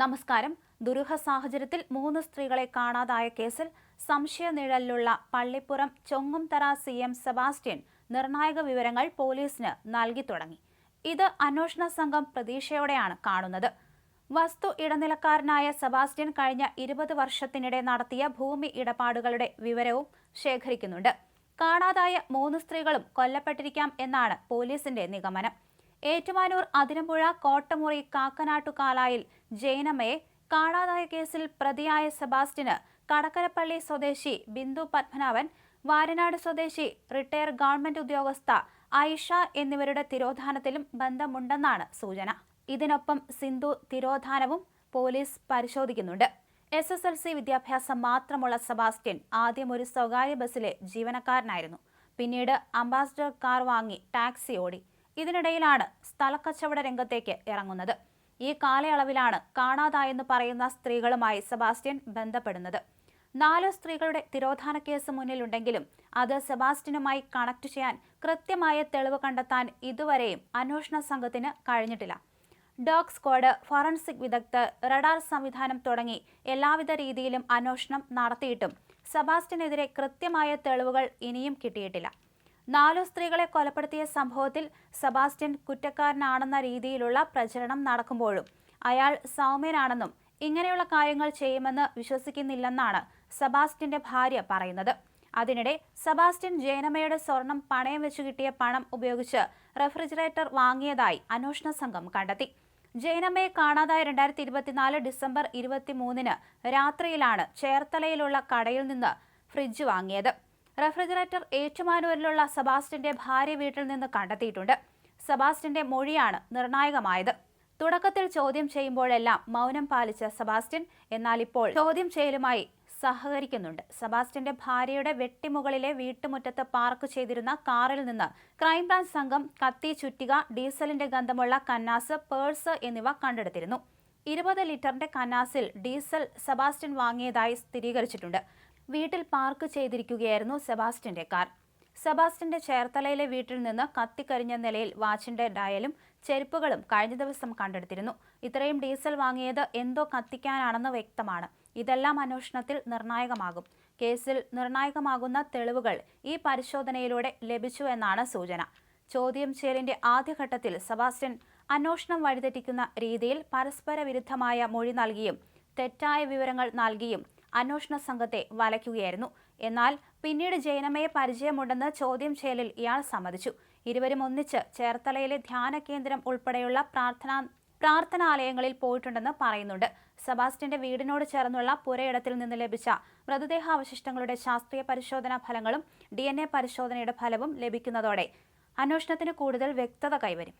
നമസ്കാരം. ദുരൂഹ സാഹചര്യത്തിൽ മൂന്ന് സ്ത്രീകളെ കാണാതായ കേസിൽ സംശയനിഴലിലുള്ള Pallippuram Chongumthara C M Sebastian നിർണായക വിവരങ്ങൾ പോലീസിന് നൽകി തുടങ്ങി. ഇത് അന്വേഷണ സംഘം പ്രതീക്ഷയോടെയാണ് കാണുന്നത്. വസ്തു ഇടനിലക്കാരനായ സെബാസ്റ്റ്യൻ കഴിഞ്ഞ ഇരുപത് വർഷത്തിനിടെ നടത്തിയ ഭൂമി ഇടപാടുകളുടെ വിവരവും ശേഖരിക്കുന്നുണ്ട്. കാണാതായ മൂന്ന് സ്ത്രീകളും കൊല്ലപ്പെട്ടിരിക്കാം എന്നാണ് പോലീസിന്റെ നിഗമനം. ഏറ്റുമാനൂർ അതിരമ്പുഴ കോട്ടമുറി കാക്കനാട്ടുകാലായിൽ ജൈനമ്മയെ കാണാതായ കേസിൽ പ്രതിയായ സെബാസ്റ്റിന് കടക്കരപ്പള്ളി സ്വദേശി ബിന്ദു പത്മനാഭൻ വാരനാട് സ്വദേശി റിട്ടയർ ഗവൺമെന്റ് ഉദ്യോഗസ്ഥ ഐഷ എന്നിവരുടെ തിരോധാനത്തിലും ബന്ധമുണ്ടെന്നാണ് സൂചന. ഇതിനൊപ്പം സിന്ധു തിരോധാനവും പോലീസ് പരിശോധിക്കുന്നുണ്ട്. എസ് എസ് എൽ സി വിദ്യാഭ്യാസം മാത്രമുള്ള സെബാസ്റ്റ്യൻ ആദ്യം ഒരു സ്വകാര്യ ബസ്സിലെ ജീവനക്കാരനായിരുന്നു. പിന്നീട് അംബാസിഡർ കാർ വാങ്ങി ടാക്സി ഓടി. ഇതിനിടയിലാണ് സ്ഥലക്കച്ചവട രംഗത്തേക്ക് ഇറങ്ങുന്നത്. ഈ കാലയളവിലാണ് കാണാതായെന്ന് പറയുന്ന സ്ത്രീകളുമായി സെബാസ്റ്റ്യൻ ബന്ധപ്പെടുന്നത്. നാല് സ്ത്രീകളുടെ തിരോധാന കേസ് മുന്നിലുണ്ടെങ്കിലും അത് സെബാസ്റ്റ്യനുമായി കണക്ട് ചെയ്യാൻ കൃത്യമായ തെളിവ് കണ്ടെത്താൻ ഇതുവരെയും അന്വേഷണ സംഘത്തിന് കഴിഞ്ഞിട്ടില്ല. ഡോഗ് സ്ക്വാഡ് ഫോറൻസിക് വിദഗ്ധർ റഡാർ സംവിധാനം തുടങ്ങി എല്ലാവിധ രീതിയിലും അന്വേഷണം നടത്തിയിട്ടും സെബാസ്റ്റ്യനെതിരെ കൃത്യമായ തെളിവുകൾ ഇനിയും കിട്ടിയിട്ടില്ല. നാലു സ്ത്രീകളെ കൊലപ്പെടുത്തിയ സംഭവത്തിൽ സെബാസ്റ്റ്യൻ കുറ്റക്കാരനാണെന്ന രീതിയിലുള്ള പ്രചരണം നടക്കുമ്പോഴും അയാൾ സൗമ്യനാണെന്നും ഇങ്ങനെയുള്ള കാര്യങ്ങൾ ചെയ്യുമെന്ന് വിശ്വസിക്കുന്നില്ലെന്നാണ് സെബാസ്റ്റ്യന്റെ ഭാര്യ പറയുന്നത്. അതിനിടെ സെബാസ്റ്റ്യൻ ജയനമ്മയുടെ സ്വർണം പണയം വെച്ചു കിട്ടിയ പണം ഉപയോഗിച്ച് റെഫ്രിജറേറ്റർ വാങ്ങിയതായി അന്വേഷണ സംഘം കണ്ടെത്തി. ജയനമ്മയെ കാണാതായ രണ്ടായിരത്തി ഇരുപത്തിനാല് ഡിസംബർ ഇരുപത്തിമൂന്നിന് രാത്രിയിലാണ് ചേർത്തലയിലുള്ള കടയിൽ നിന്ന് ഫ്രിഡ്ജ് വാങ്ങിയത്. റെഫ്രിജറേറ്റർ ഏറ്റുമാനൂരിലുള്ള സെബാസ്റ്റിന്റെ ഭാര്യ വീട്ടിൽ നിന്ന് കണ്ടെത്തിയിട്ടുണ്ട്. സെബാസ്റ്റിന്റെ മൊഴിയാണ് നിർണായകമായത്. തുടക്കത്തിൽ ചോദ്യം ചെയ്യുമ്പോഴെല്ലാം മൗനം പാലിച്ച സെബാസ്റ്റ്യൻ എന്നാൽ ഇപ്പോൾ ചോദ്യം ചെയ്യലുമായി സഹകരിക്കുന്നുണ്ട്. സെബാസ്റ്റ്യന്റെ ഭാര്യയുടെ വെട്ടിമുകളിലെ വീട്ടുമുറ്റത്ത് പാർക്ക് ചെയ്തിരുന്ന കാറിൽ നിന്ന് ക്രൈംബ്രാഞ്ച് സംഘം കത്തി ചുറ്റിക ഡീസലിന്റെ ഗന്ധമുള്ള കന്നാസ് പേഴ്സ് എന്നിവ കണ്ടെടുത്തിരുന്നു. ഇരുപത് ലിറ്ററിന്റെ കന്നാസിൽ ഡീസൽ സെബാസ്റ്റ്യൻ വാങ്ങിയതായി സ്ഥിരീകരിച്ചിട്ടുണ്ട്. വീട്ടിൽ പാർക്ക് ചെയ്തിരിക്കുകയായിരുന്നു സെബാസ്റ്റ്യന്റെ കാർ. സെബാസ്റ്റ്യന്റെ ചേർത്തലയിലെ വീട്ടിൽ നിന്ന് കത്തിക്കരിഞ്ഞ നിലയിൽ വാച്ചിന്റെ ഡയലും ചെരുപ്പുകളും കഴിഞ്ഞ ദിവസം കണ്ടെടുത്തിരുന്നു. ഇത്രയും ഡീസൽ വാങ്ങിയത് എന്തോ കത്തിക്കാനാണെന്ന് വ്യക്തമാണ്. ഇതെല്ലാം അന്വേഷണത്തിൽ നിർണായകമാകും. കേസിൽ നിർണായകമാകുന്ന തെളിവുകൾ ഈ പരിശോധനയിലൂടെ ലഭിച്ചു എന്നാണ് സൂചന. ചോദ്യം ചെയ്യലിന്റെ ആദ്യഘട്ടത്തിൽ സെബാസ്റ്റ്യൻ അന്വേഷണം വഴിതെറ്റിക്കുന്ന രീതിയിൽ പരസ്പര വിരുദ്ധമായ മൊഴി നൽകിയും തെറ്റായ വിവരങ്ങൾ നൽകിയും അന്വേഷണ സംഘത്തെ വലയ്ക്കുകയായിരുന്നു. എന്നാൽ പിന്നീട് ജൈനമ്മയെ പരിചയമുണ്ടെന്ന് ചോദ്യം ചെയ്യലിൽ ഇയാൾ സമ്മതിച്ചു. ഇരുവരും ഒന്നിച്ച് ചേർത്തലയിലെ ധ്യാന കേന്ദ്രം ഉൾപ്പെടെയുള്ള പ്രാർത്ഥനാ പ്രാർത്ഥനാലയങ്ങളിൽ പോയിട്ടുണ്ടെന്ന് പറയുന്നുണ്ട്. സെബാസ്റ്റ്യന്റെ വീടിനോട് ചേർന്നുള്ള പുരയിടത്തിൽ നിന്ന് ലഭിച്ച മൃതദേഹാവശിഷ്ടങ്ങളുടെ ശാസ്ത്രീയ പരിശോധനാ ഫലങ്ങളും ഡി പരിശോധനയുടെ ഫലവും ലഭിക്കുന്നതോടെ അന്വേഷണത്തിന് കൂടുതൽ വ്യക്തത കൈവരും.